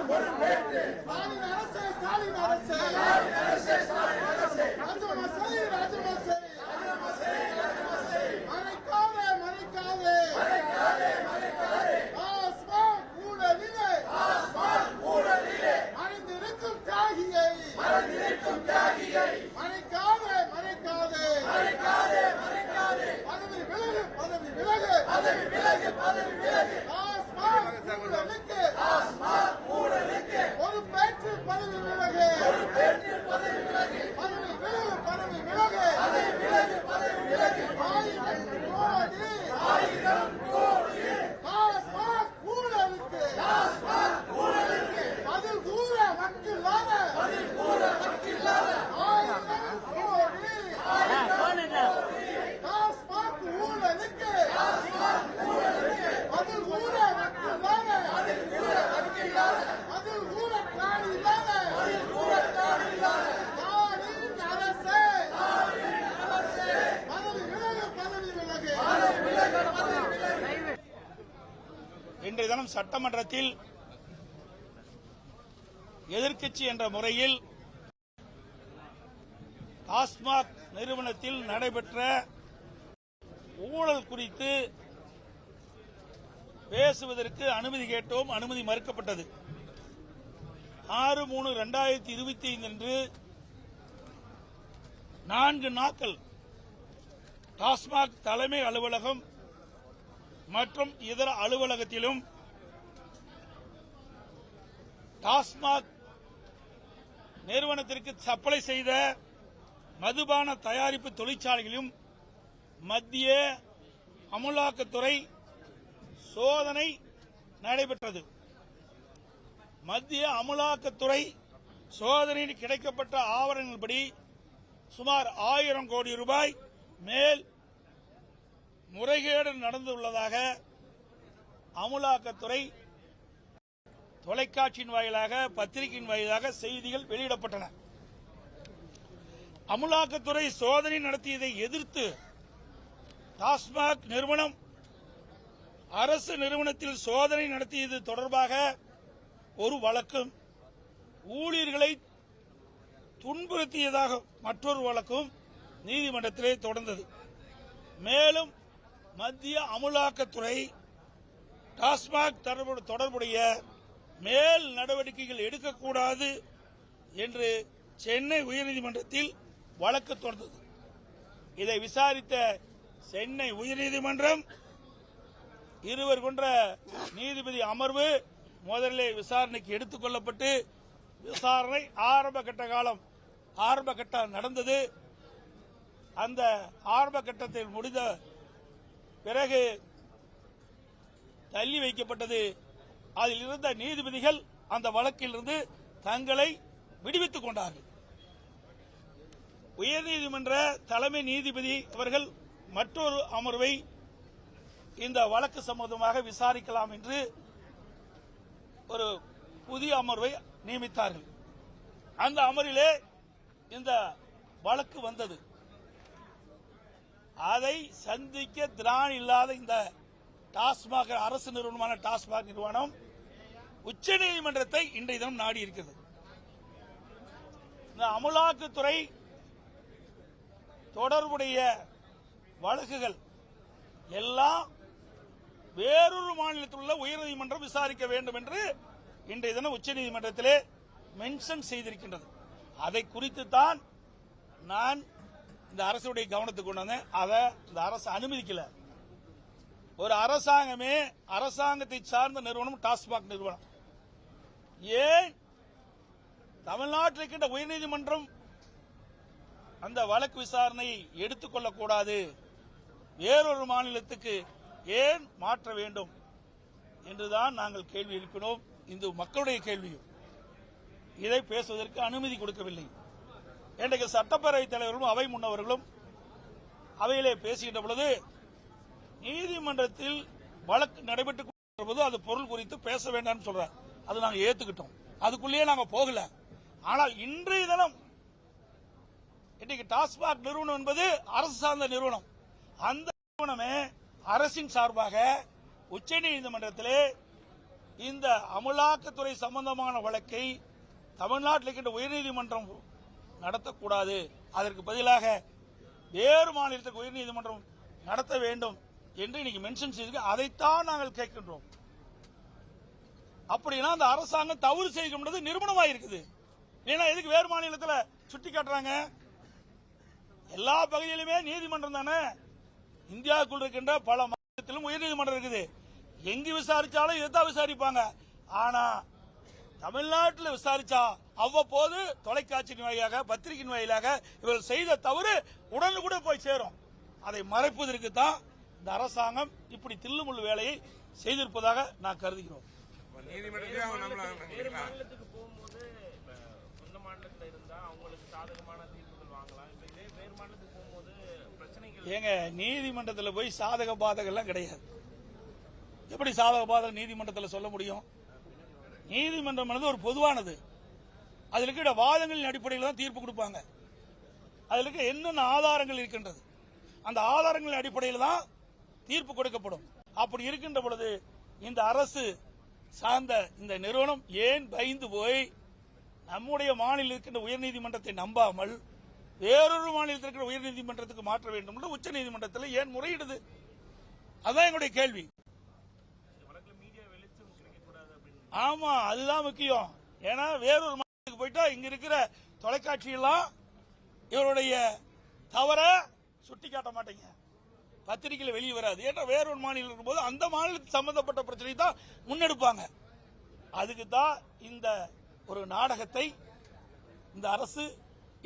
பொறுப்பேற்று ஸ்டாலின் அரசு ஸ்டாலின் அரசு ராஜினாமா செய் ராஜினாமா செய் மறைக்காதே மறைக்காதே டாஸ்மாக் ஊழலிலே மறைந்திருக்கும் தியாகியை மறைக்காதே மறைக்காதே பதவி விலகு பதவி விலகு ஊழலுக்கு பொறுப்பேற்று பதவி விலகு பதவி விலகு பதவி விலகு ஆயிரம் கோடி டாஸ்மாக் ஊழலுக்கு பதில் கூற வக்கில்லாத ஆயிரம் கோடி டாஸ்மாக் ஊழலுக்கு பதில் கூற வக்கில்லாத பதில் கூற திராணி இல்லாத ஸ்டாலின் அரசே பதவி விலகு பதவி விலகு இன்றைய தினம் சட்டமன்றத்தில் எதிர்க்கட்சி என்ற முறையில் டாஸ்மாக் நிறுவனத்தில் நடைபெற்ற ஊழல் குறித்து பேசுவதற்கு அனுமதி கேட்டோம். அனுமதி மறுக்கப்பட்டது. ஆறு மூணு இரண்டாயிரத்தி இருபத்தி ஐந்து அன்று நான்கு நாட்கள் டாஸ்மாக் தலைமை அலுவலகம் மற்றும் இதர அலுவலகத்திலும் டாஸ்மாக் நிறுவனத்திற்கு சப்ளை செய்த மதுபான தயாரிப்பு தொழிற்சாலைகளிலும் மத்திய அமலாக்கத்துறை சோதனை நடைபெற்றது. மத்திய அமலாக்கத்துறை சோதனையில் கிடைக்கப்பட்ட ஆவணங்கள்படி சுமார் ஆயிரம் கோடி ரூபாய் மேல் முறைகேடு நடந்துள்ளதாக அமலாக்கத்துறை தொலைக்காட்சியின் வாயிலாக பத்திரிகையின் வாயிலாக செய்திகள் வெளியிடப்பட்டன. அமலாக்கத்துறை சோதனை நடத்தியதை எதிர்த்து டாஸ்மாக் நிறுவனம் அரசு நிறுவனத்தில் சோதனை நடத்தியது தொடர்பாக ஒரு வழக்கும் ஊழியர்களை துன்புறுத்தியதாக மற்றொரு வழக்கும் நீதிமன்றத்திலே தொடர்ந்தது. மேலும் மத்திய அமலாக்கத்துறை டாஸ்மாக் தொடர்பு- தொடர்புடைய மேல் நடவடிக்கைகள் எடுக்கக்கூடாது என்று சென்னை உயர்நீதிமன்றத்தில் வழக்கு தொடர்ந்தது இதை விசாரித்த சென்னை உயர்நீதிமன்றம் இருவர் கொன்ற நீதிபதி அமர்வு முதலிலே விசாரணைக்கு எடுத்துக் கொள்ளப்பட்டு விசாரணை ஆரம்ப கட்ட காலம் ஆரம்ப கட்டம் நடந்தது. அந்த ஆரம்ப கட்டத்தில் முடிந்த பிறகு தள்ளி வைக்கப்பட்டது அதில் இருந்த நீதிபதிகள் அந்த வழக்கிலிருந்து தங்களை விடுவித்துக் கொண்டார்கள். உயர்நீதிமன்ற தலைமை நீதிபதி அவர்கள் மற்றொரு அமர்வை இந்த வழக்கு சம்பந்தமாக விசாரிக்கலாம் என்று ஒரு புதிய அமர்வை நியமித்தார்கள். அந்த அமர்விலே இந்த வழக்கு வந்தது. அதை சந்திக்க திராண் இல்லாத இந்த டாஸ்மாக் அரசு நிறுவனமான டாஸ்மாக் நிறுவனம் உச்சநீதிமன்றத்தை இன்றைய தினம் நாடி இருக்கிறது. இந்த அமலாக்கத்துறை தொடர்புடைய வழக்குகள் எல்லாம் வேறொரு மாநிலத்தில் உள்ள உயர்நீதிமன்றம் விசாரிக்க வேண்டும் என்று இன்றைய தினம் உச்சநீதிமன்றத்திலே மென்ஷன் செய்திருக்கின்றது. அதை குறித்து தான் நான் இந்த அரசுடைய கவனத்துக்கு கொண்டு வந்தேன். அதை இந்த அரசு அனுமதிக்கலை. ஒரு அரசாங்கமே அரசாங்கத்தை சார்ந்த நிறுவனம் டாஸ்மாக் நிறுவனம். ஏன்? தமிழ்நாட்டில் இருக்கின்ற உயர்நீதிமன்றம் அந்த வழக்கு விசாரணையை எடுத்துக்கொள்ளக்கூடாது வேறொரு மாநிலத்துக்கு ஏன் மாற்ற வேண்டும் என்றுதான் நாங்கள் கேள்வி எழுப்பினோம். இந்த மக்களுடைய கேள்வியும். இதை பேசுவதற்கு அனுமதி கொடுக்கவில்லை. இன்றைக்கு சட்டப்பேரவைத் தலைவர்களும் அவை முன்னவர்களும் அவையிலே பேசுகின்ற பொழுது நீதிமன்றத்தில் வழக்கு நடைபெற்று போது அது பொருள் குறித்து பேச வேண்டாம்னு சொல்றார். அது நாங்க ஏத்துக்கிட்டோம். அதுக்குள்ளேயே நாங்க போகல. ஆனால் இன்றைய தினம் இன்னைக்கு டாஸ்மாக் நிறுவனம் என்பது அரசு சார்ந்த நிறுவனம். அந்த நிறுவனமே அரசின் சார்பாக உச்ச நீதிமன்றத்திலே இந்த அமலாக்கத்துறை சம்பந்தமான வழக்கை தமிழ்நாட்டில் இருக்கின்ற உயர்நீதிமன்றம் நடத்தக்கூடாது. அதற்கு பதிலாக வேறு மாநிலத்துக்கு உயர்நீதிமன்றம் நடத்த வேண்டும். என்று இன்னைக்கு மென்ஷன் செய்திருக்கு. அதைத்தான் நாங்கள் கேட்கின்றோம். அப்படின்னா அந்த அரசாங்கம் தவறு செய்கின்றது நிரூபணமாக இருக்குது ஏன்னா எதுக்கு வேறு மாநிலத்தில் சுட்டி காட்டுறாங்க? எல்லா பகுதியிலுமே நீதிமன்றம் தானே? இந்தியாவுக்குள் இருக்கின்ற பல மாநிலத்திலும் உயர்நீதிமன்றம் இருக்குது. எங்கு விசாரிச்சாலும் இதுதான் விசாரிப்பாங்க. ஆனா தமிழ்நாட்டில் விசாரிச்சா அவ்வப்போது தொலைக்காட்சியின் வாயிலாக பத்திரிகையின் வாயிலாக இவர்கள் செய்த தவறு உடனுக்குடன் போய் சேரும். அதை மறைப்பதற்கு தான் இந்த அரசாங்கம் இப்படி தில்லுமுள்ளு வேலையை செய்திருப்பதாக நான் கருதுகிறோம். ஏங்க நீதிமன்றத்தில் போய் சாதக பாதகம் எல்லாம் கிடையாது. எப்படி சாதக பாதகம் நீதிமன்றத்தில் சொல்ல முடியும்? நீதிமன்றம் ஒரு பொதுவானது. அதில் இருக்கிற வாதங்களின் அடிப்படையில் தான் தீர்ப்பு கொடுப்பாங்க. அதில் இருக்க என்னென்ன ஆதாரங்கள் இருக்கின்றது? அந்த ஆதாரங்களின் அடிப்படையில் தான் தீர்ப்பு கொடுக்கப்படும். அப்படி இருக்கின்ற பொழுது இந்த அரசு சார்ந்த இந்த நிறுவனம் ஏன் பயந்து போய் நம்முடைய மாநிலம் இருக்கின்ற உயர்நீதிமன்றத்தை நம்பாமல் வேறொரு மாநிலத்தில் இருக்கிற உயர்நீதிமன்றத்துக்கு மாற்ற வேண்டும் என்று உச்சநீதிமன்றத்தில் ஏன் முறையிடுது? அதுதான் எங்களுடைய கேள்வி. வெளிச்சம் அப்படின்னு ஆமா அதுதான் முக்கியம். ஏன்னா வேறொரு மாநிலத்துக்கு போயிட்டா இங்க இருக்கிற தொலைக்காட்சி எல்லாம் இவருடைய தவற சுட்டி காட்ட மாட்டீங்க. பத்திரிகையில் வெளியே வராது. ஏன்னா வேறொரு மாநிலம் இருக்கும்போது அந்த மாநிலத்துக்கு சம்பந்தப்பட்ட பிரச்சனை தான் முன்னெடுப்பாங்க. அதுக்கு தான் இந்த ஒரு நாடகத்தை இந்த அரசு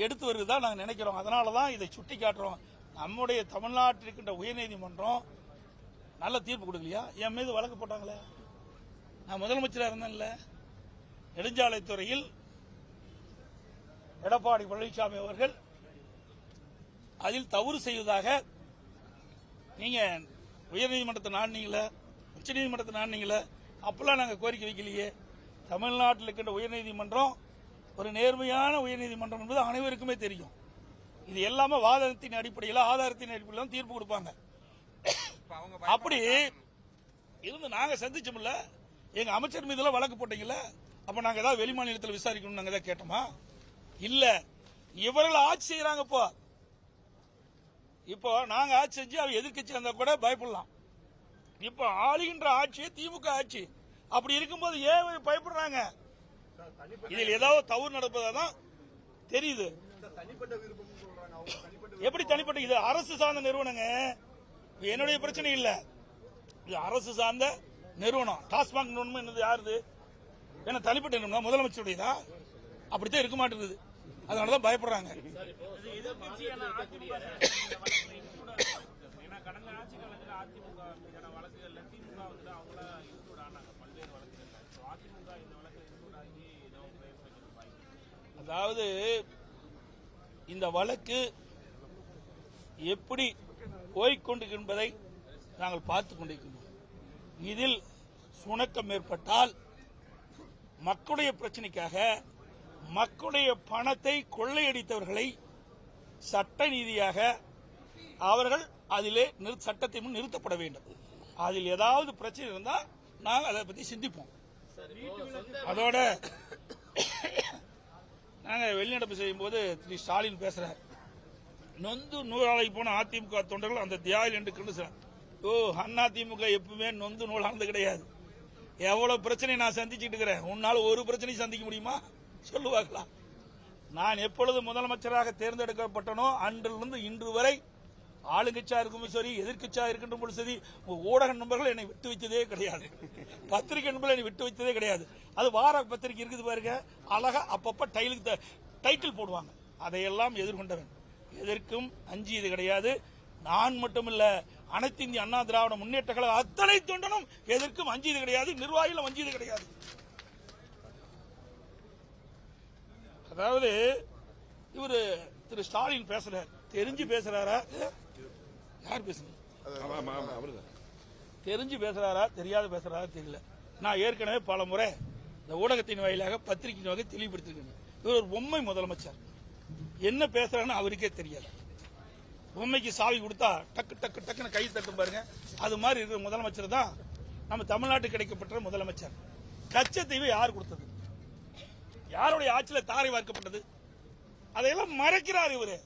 எடுத்து வருவதா நாங்கள் நினைக்கிறோம். அதனால தான் இதை சுட்டி காட்டுறோம். நம்முடைய தமிழ்நாட்டில் இருக்கின்ற உயர்நீதிமன்றம் நல்ல தீர்ப்பு கொடுக்கலையா? என் மீது வழக்கு போட்டாங்களே? நான் முதலமைச்சராக இருந்தேன்ல. நெடுஞ்சாலைத்துறையில் எடப்பாடி பழனிசாமி அவர்கள் அதில் தவறு செய்வதாக நீங்க உயர்நீதிமன்றத்தை நாடினீங்களே உச்சநீதிமன்றத்தை நாடினீங்களே அப்பெல்லாம் நாங்கள் கோரிக்கை வைக்கலையே. தமிழ்நாட்டில் இருக்கின்ற உயர்நீதிமன்றம் ஒரு நேர்மையான உயர்நீதிமன்றம் என்பது அனைவருக்குமே தெரியும். இது எல்லாமே வாதத்தின் அடிப்படையில் ஆதாரத்தின் அடிப்படையில் தான் தீர்ப்பு கொடுப்பாங்க. அவங்க அப்படி இருந்து நாங்க சந்திச்சோம்ல எங்க அமைச்சர் மீதுல வழக்கு போட்டீங்கல்ல அப்ப நாங்க ஏதாவது வெளி மாநிலத்தில் விசாரிக்கணும் நாங்க ஏதாவது கேட்டோமா? இல்ல. இவர்கள் ஆட்சி செய்யறாங்க இப்போ. இப்போ நாங்க ஆட்சி செஞ்சு அவ எதிர்கட்சி இருந்தா கூட பயப்படலாம். இப்போ ஆளுகின்ற ஆட்சி திமுக ஆட்சி. அப்படி இருக்கும்போது ஏன் பயப்படுறாங்க? இதில் ஏதாவது தவறு நடப்பதா தான் தெரியுது. எப்படி தனிப்பட்ட இது அரசு சார்ந்த நிறுவனங்க? என்னுடைய பிரச்சனை இல்ல. இது அரசு சார்ந்த நிறுவனம். டாஸ்மாக் நிறுவனம் என்னது யாருது? என்ன தனிப்பட்ட நிறுவனம் முதலமைச்சருடையதா? அப்படித்தான் இருக்க மாட்டேங்குது. அதனாலதான் பயப்படுறாங்க. இது கடந்த ஆட்சி அதிமுக மீதான வழக்குகள்ல திமுக வந்து அவங்கள இன்க்ளூட் ஆனாங்க பல்வேறு வழக்குகள்ல அதிமுக இந்த இன்க்ளூட் ஆகி அதாவது இந்த வழக்கு எப்படி போய்கொண்டு என்பதை நாங்கள் பார்த்துக் கொண்டிருக்கிறோம் இதில் சுணக்கம் ஏற்பட்டால் மக்களுடைய பிரச்சனைக்காக மக்களுடைய பணத்தை கொள்ளையடித்தவர்களை சட்ட ரீதியாக அவர்கள் அதிலே நிறு- முன் நிறுத்தப்பட வேண்டும். அதில் ஏதாவது பிரச்சனை இருந்தால் நாங்கள் அதை பற்றி சிந்திப்போம். அதோட நாங்கள் வெளிநடப்பு செய்யும் போது திரு ஸ்டாலின் பேசுறார். நொந்து நூறாலை போன அதிமுக தொண்டர்கள் அந்த தியாயில் என்று கிண்டுறார் ஓ அண்ணா திமுக எப்பவுமே நொந்து நூலானது கிடையாது. எவ்வளவு பிரச்சனை நான் சந்திச்சுட்டு இருக்கிறேன். உன்னால ஒரு பிரச்சனையும் சந்திக்க முடியுமா? சொல்லுவார்களா? நான் எப்பொழுது முதலமைச்சராக தேர்ந்தெடுக்கப்பட்டனோ அன்றிலிருந்து இன்று வரை ஆளுங்கட்சியா இருக்கும் சரி எதிர்க்கட்சியா இருக்கின்ற பொழுது சரி ஊடக நண்பர்கள் என்னை விட்டு வைத்ததே கிடையாது. பத்திரிகை நண்பர்கள் என்னை விட்டு வைத்ததே கிடையாது. அது வார பத்திரிகை இருக்குது பாருங்க அழகா அப்பப்ப டைலுக்கு த- டைட்டில் போடுவாங்க. அதையெல்லாம் எதிர்கொண்டவன். எதற்கும் அஞ்சியது கிடையாது. நான் மட்டுமில்ல அனைத்து இந்திய அண்ணா திராவிட முன்னேற்ற கழக அத்தனை தொண்டனும் எதற்கும் அஞ்சியது கிடையாது நிர்வாகிகளும் அஞ்சியது கிடையாது. அதாவது இவரு திரு ஸ்டாலின் பேசுறார். தெரிஞ்சு பேசுறாரா? யார் பேசுங்க தெரிஞ்சு பேசுறாரா? தெரியாத பேசுறாரா? தெரியல. நான் ஏற்கனவே பல முறை இந்த ஊடகத்தின் வாயிலாக பத்திரிகையின் வகை தெளிவுபடுத்திருக்கேன் இவர் ஒரு பொம்மை முதலமைச்சர். என்ன பேசுறான்னு அவருக்கே தெரியாது பொம்மைக்கு சாவி கொடுத்தா டக்கு டக்கு டக்குன்னு கை தட்டும் பாருங்க. அது மாதிரி இருக்கிற முதலமைச்சர் தான் நம்ம தமிழ்நாட்டுக்கு கிடைக்கப்பட்ட முதலமைச்சர். கச்சத்தீவு யார் கொடுத்தது? யாருடைய ஆட்சியில தாரை வார்க்கப்பட்டது? அதையெல்லாம் மறைக்கிறார் இவரு.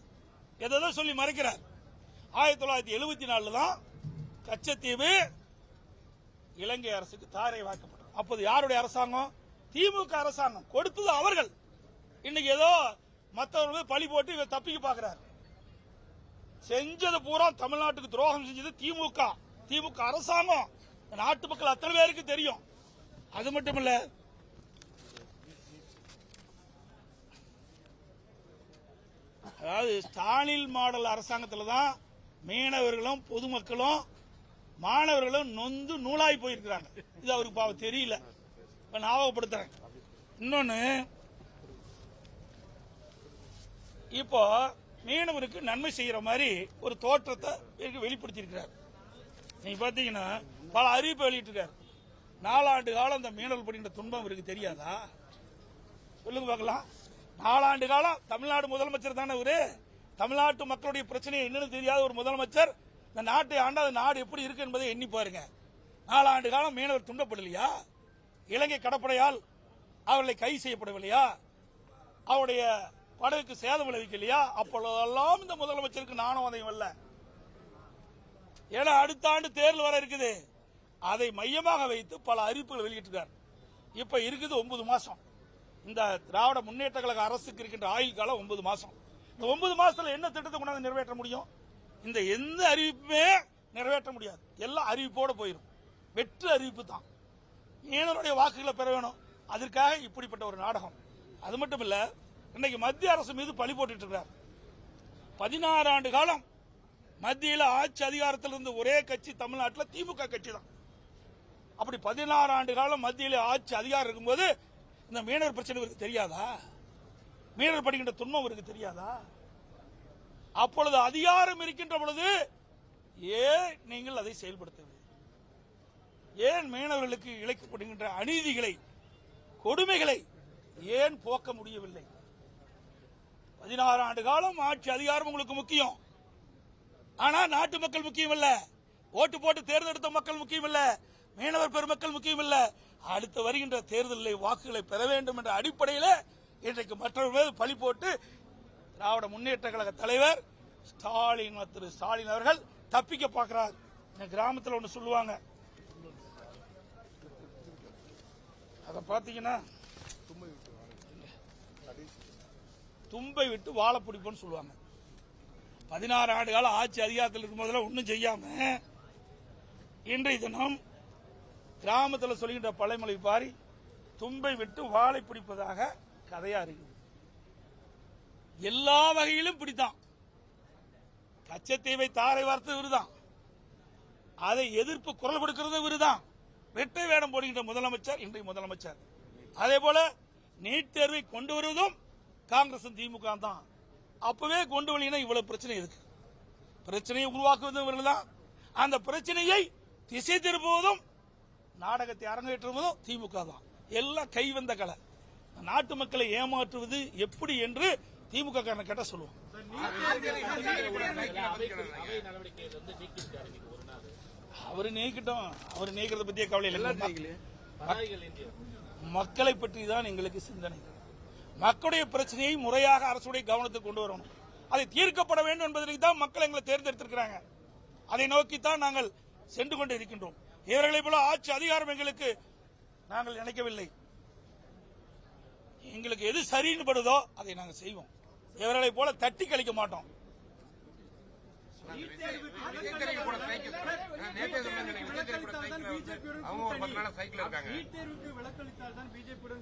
எதை சொல்லி மறைக்கிறார். ஆயிரத்தி தொள்ளாயிரத்தி எழுபத்தி நாலுல தான் கச்சத்தீவு இலங்கை அரசுக்கு தாரை வாக்கப்பட்டது அப்போது யாருடைய அரசாங்கம்? திமுக அரசாங்கம். கொடுத்தது அவர்கள். இன்னைக்கு ஏதோ மற்றவர்கள் பழி போட்டு இவர் தப்பிக்க பாக்குறாரு செஞ்சது பூரா தமிழ்நாட்டுக்கு துரோகம் செஞ்சது திமுக. திமுக அரசாங்கம். நாட்டு மக்கள் அத்தனை பேருக்கு தெரியும். அது மட்டும் இல்ல அதாவது ஸ்டாலின் மாடல் அரசாங்கத்தில் தான் மீனவர்களும் பொதுமக்களும் மாணவர்களும் நொந்து நூலாய் போயிருக்கிறாங்க. இது அவருக்கு பாவம் தெரியல. இப்போ ஞாபகப்படுத்துறேன். இன்னொன்று இப்போ மீனவருக்கு நன்மை செய்யற மாதிரி ஒரு தோற்றத்தை வெளிப்படுத்தியிருக்கிறார். நீங்க பாத்தீங்கன்னா பல அறிவிப்பு வெளியிட்டிருக்காரு. நாலாண்டு காலம் அந்த மீனவர் படுகின்ற துன்பம் இவருக்கு தெரியாதா? சொல்லுங்க பார்க்கலாம். நாலாண்டு காலம் தமிழ்நாடு முதலமைச்சர் தானே இவரு? தமிழ்நாட்டு மக்களுடைய பிரச்சனை என்னன்னு தெரியாத ஒரு முதலமைச்சர். இந்த நாட்டை ஆண்டாத நாடு எப்படி இருக்கு என்பதை எண்ணி பாருங்க. நாலாண்டு காலம் மீனவர் துண்டப்படலையா? இலங்கை கடற்படையால் அவர்களை கைது செய்யப்படவில்லையா? அவருடைய படகுக்கு சேதம் விளைவிக்கலையா? அப்பொழுதெல்லாம் இந்த முதலமைச்சருக்கு நானும் அதையும் அல்ல. ஏன்னா அடுத்த ஆண்டு தேர்தல் வர இருக்குது. அதை மையமாக வைத்து பல அறிவிப்புகள் வெளியிட்டிருக்கார். இப்ப இருக்குது ஒன்பது மாசம். இந்த திராவிட முன்னேற்ற கழக அரசுக்கு இருக்கின்ற ஆயுள் காலம் ஒன்பது மாசம். இந்த ஒன்பது மாசத்துல என்ன திட்டத்தை கொண்டாந்து நிறைவேற்ற முடியும்? இந்த எந்த அறிவிப்புமே நிறைவேற்ற முடியாது. எல்லாம் அறிவிப்போடு போயிடும் வெற்று அறிவிப்பு தான். ஏனருடைய வாக்குகளை பெற வேணும். அதற்காக இப்படிப்பட்ட ஒரு நாடகம். அது மட்டும் இல்ல இன்னைக்கு மத்திய அரசு மீது பழி போட்டுட்டு இருக்கிறார் பதினாறு ஆண்டு காலம் மத்தியில் ஆட்சி அதிகாரத்தில் இருந்த ஒரே கட்சி தமிழ்நாட்டில் திமுக கட்சி தான் அப்படி பதினாறு ஆண்டு காலம் மத்தியில் ஆட்சி அதிகாரம் இருக்கும்போது இந்த மீனவர் பிரச்சனை இவருக்கு தெரியாதா? மீனவர் படுகின்ற துன்பம் இவருக்கு தெரியாதா? அப்பொழுது அதிகாரம் இருக்கின்ற பொழுது ஏன் நீங்கள் அதை செயல்படுத்தவில்லை? ஏன் மீனவர்களுக்கு இழைக்கப்படுகின்ற அநீதிகளை கொடுமைகளை ஏன் போக்க முடியவில்லை? பதினாறு ஆண்டு காலம் ஆட்சி அதிகாரம் உங்களுக்கு முக்கியம். ஆனா நாட்டு மக்கள் முக்கியம் இல்ல ஓட்டு போட்டு தேர்ந்தெடுத்த மக்கள் முக்கியம் இல்ல மீனவர் பெருமக்கள் முக்கியம் இல்ல அடுத்து வருகின்ற தேர்தலில் வாக்குகளை பெற வேண்டும் என்ற அடிப்படையில் இன்றைக்கு மற்றவர்கள் மீது பழி போட்டு திராவிட முன்னேற்ற கழக தலைவர் ஸ்டாலின் திரு ஸ்டாலின் அவர்கள் தப்பிக்க பார்க்கிறார். இந்த கிராமத்தில் ஒன்று சொல்லுவாங்க. அதை பார்த்தீங்கன்னா தும்பை விட்டு வாழை பிடிப்போம்னு சொல்லுவாங்க. பதினாறு ஆண்டு கால ஆட்சி அதிகாரத்தில் இருக்கும் போதெல்லாம் ஒன்றும் செய்யாம இன்றைய தினம் கிராமத்தில் சொல்கின்ற பழைமொழி பாரி தும்பை விட்டு வாழை பிடிப்பதாக கதையா இருக்குது. எல்லா வகையிலும் பிடித்தான். கச்சத்தீவை தாரை வார்த்தது விருதான். அதை எதிர்ப்பு குரல் கொடுக்கிறது விருதான். வெட்டை வேடம் போடுகின்ற முதலமைச்சர் இன்றைய முதலமைச்சர். அதே போல நீட் தேர்வை கொண்டு வருவதும் காங்கிரஸ் திமுக தான் அப்பவே கொண்டு வரலைன்னா இவ்வளவு பிரச்சனை இருக்கு. பிரச்சனையை உருவாக்குவதும் இவர்கள் தான் அந்த பிரச்சனையை திசை திருப்புவதும் நாடகத்தை அரங்கேற்றுவதும் திமுக தான். எல்லாம் கைவந்த கலை. நாட்டு மக்களை ஏமாற்றுவது எப்படி என்று திமுக காரனை கேட்டா சொல்லுவோம் அவரு நீக்கிட்டோம். அவர் நீக்கிறத பத்தியே கவலை இல்லை. மக்களை பற்றி தான் எங்களுக்கு சிந்தனை. மக்களுடைய பிரச்சனையை முறையாக அரசுடைய கவனத்துக்கு கொண்டு வரணும். அதை தீர்க்கப்பட வேண்டும் என்பதற்கு தான் மக்கள் எங்களை தேர்ந்தெடுத்திருக்கிறாங்க. அதை நோக்கித்தான் நாங்கள் சென்று கொண்டு இருக்கின்றோம். இவர்களை போல ஆட்சி அதிகாரம் எங்களுக்கு நாங்கள் நினைக்கவில்லை. எங்களுக்கு எது சரின்னு படுதோ அதை நாங்கள் செய்வோம். இவர்களை போல தட்டி கழிக்க மாட்டோம்.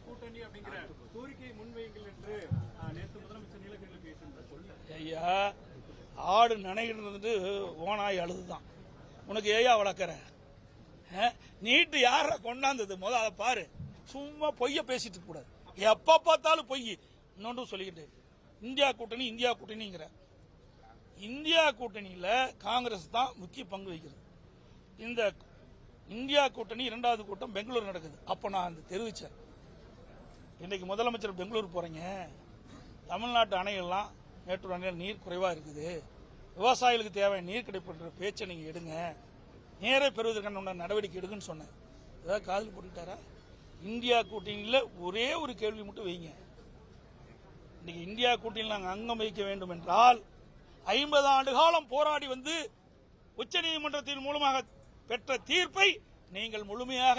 கூட்டணி அப்படிங்கிற ஐயா ஆடு நினைக்கிறது ஓனாய் அழுதுதான். உனக்கு ஏயா வளர்க்குற நீட்டு யார கொண்டாந்தது? முதல் அதை பாரு. சும்மா பொய்ய பேசிட்டு கூடாது. எப்ப பார்த்தாலும் பொய். இன்னொன்றும் சொல்லிக்கிட்டு இந்தியா கூட்டணி இந்தியா கூட்டணிங்கிற. இந்தியா கூட்டணியில காங்கிரஸ் தான் முக்கிய பங்கு வகிக்கிறது இந்த இந்தியா கூட்டணி இரண்டாவது கூட்டம் பெங்களூர் நடக்குது. அப்போ நான் அந்த தெரிவித்தேன் இன்னைக்கு முதலமைச்சர் பெங்களூர் போகிறீங்க தமிழ்நாட்டு அணைகள்லாம் மேட்டூர் அணையில் நீர் குறைவாக இருக்குது. விவசாயிகளுக்கு தேவையான நீர் கிடைப்புன்ற பேச்சை நீங்கள் எடுங்க. நீரை பெறுவதற்கான உண்டான நடவடிக்கை எடுக்குன்னு சொன்னேன். ஏதாவது காதில் போட்டுக்கிட்டாரா? இந்தியா கூட்டணியில் ஒரே ஒரு கேள்வி மட்டும் வைங்க. இன்னைக்கு இந்தியா கூட்டணியில் நாங்கள் அங்கம் வகிக்க வேண்டும் என்றால் ஐம்பது ஆண்டு காலம் போராடி வந்து உச்சநீதிமன்றத்தின் மூலமாக பெற்ற தீர்ப்பை நீங்கள் முழுமையாக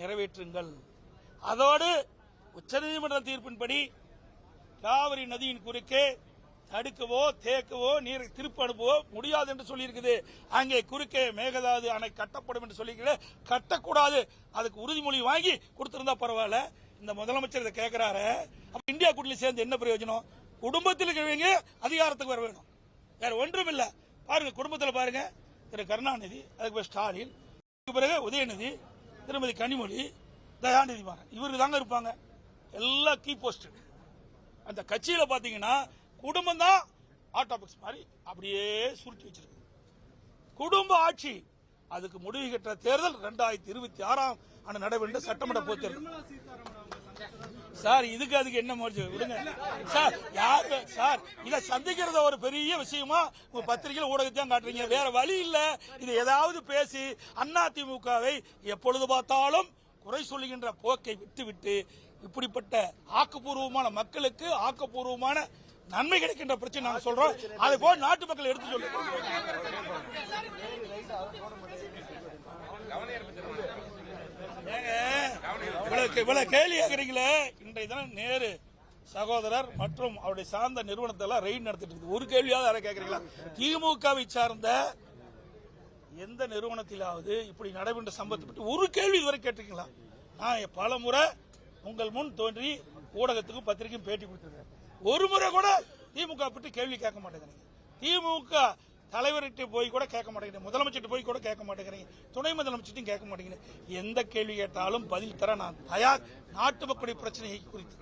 நிறைவேற்றுங்கள். அதோடு உச்சநீதிமன்ற தீர்ப்பின்படி காவிரி நதியின் குறுக்கே தடுக்கவோ தேக்கவோ நீரை திருப்பி அனுப்பவோ முடியாது என்று சொல்லியிருக்குது. அங்கே குறுக்கே மேகதாது அணை கட்டப்படும் என்று சொல்லியிருக்கிற கட்டக்கூடாது. அதுக்கு உறுதிமொழி வாங்கி கொடுத்திருந்தா பரவாயில்ல. இந்த முதலமைச்சர் இதை கேட்கிறாரு அப்ப இந்தியா கூட்டணி சேர்ந்து என்ன பிரயோஜனம்? குடும்பத்தில் இருக்கிறவங்க அதிகாரத்துக்கு வர வேணும். வேற ஒன்றும் இல்ல. பாருங்க குடும்பத்தில் பாருங்க. திரு கருணாநிதி அதுக்கு ஸ்டாலின். அதுக்கு பிறகு உதயநிதி திருமதி கனிமொழி தயாநிதி மாறன். இவருக்கு தாங்க இருப்பாங்க. எல்லாம் கீ போஸ்ட் அந்த கட்சியில பாத்தீங்கன்னா குடும்பம் தான் ஆட்டோபிக்ஸ் மாதிரி அப்படியே சுருட்டி வச்சிருக்கு. குடும்ப ஆட்சி அதுக்கு முடிவு கட்ட தேர்தல் ரெண்டாயிரத்தி இருபத்தி ஆறாம் ஆண்டு நடைபெற்ற சட்டமன்ற பொது தேர்தல் சார் இதுக்கு அதுக்கு என்ன முறைச்சு விடுங்க. சார் யாரு சார் இதை சந்திக்கிறத ஒரு பெரிய விஷயமா உங்க பத்திரிகையில் ஊடகத்தையும் காட்டுறீங்க. வேற வழி இல்ல. இது ஏதாவது பேசி அண்ணா திமுகவை எப்பொழுது பார்த்தாலும் குறை சொல்லுகின்ற போக்கை விட்டுவிட்டு இப்படிப்பட்ட ஆக்கப்பூர்வமான மக்களுக்கு ஆக்கப்பூர்வமான நன்மை கிடைக்கின்ற பிரச்சனை நாங்க சொல்றோம். அதை போல் நாட்டு மக்கள் எடுத்து சொல்லு. இவ்வளவு கேள்வி கேக்குறீங்களே இன்றைய தினம் நேரு சகோதரர் மற்றும் அவருடைய சார்ந்த நிறுவனத்தை எல்லாம் ரெய்ட் நடத்திட்டு இருக்குது. ஒரு கேள்வியாவது யாரை கேக்குறீங்களா? திமுகவை சார்ந்த எந்த நிறுவனத்திலாவது இப்படி நடைபெற்ற சம்பவத்தை பற்றி ஒரு கேள்வி இதுவரை கேட்டிருக்கீங்களா? நான் பல முறை உங்கள் முன் தோன்றி ஊடகத்துக்கும் பத்திரிகையும் பேட்டி கொடுத்துருக்கேன் ஒரு முறை கூட திமுக பற்றி கேள்வி கேட்க மாட்டேங்கிறீங்க. திமுக தலைவர்கிட்ட போய் கூட கேட்க மாட்டேங்கிறீங்க. முதலமைச்சர்கிட்ட போய் கூட கேட்க மாட்டேங்கிறீங்க. துணை முதலமைச்சர்ட்டையும் கேட்க மாட்டேங்கிறீங்க. எந்த கேள்வி கேட்டாலும் பதில் தர நான் தயார். நாட்டு மக்களுடைய பிரச்சனையை குறித்து.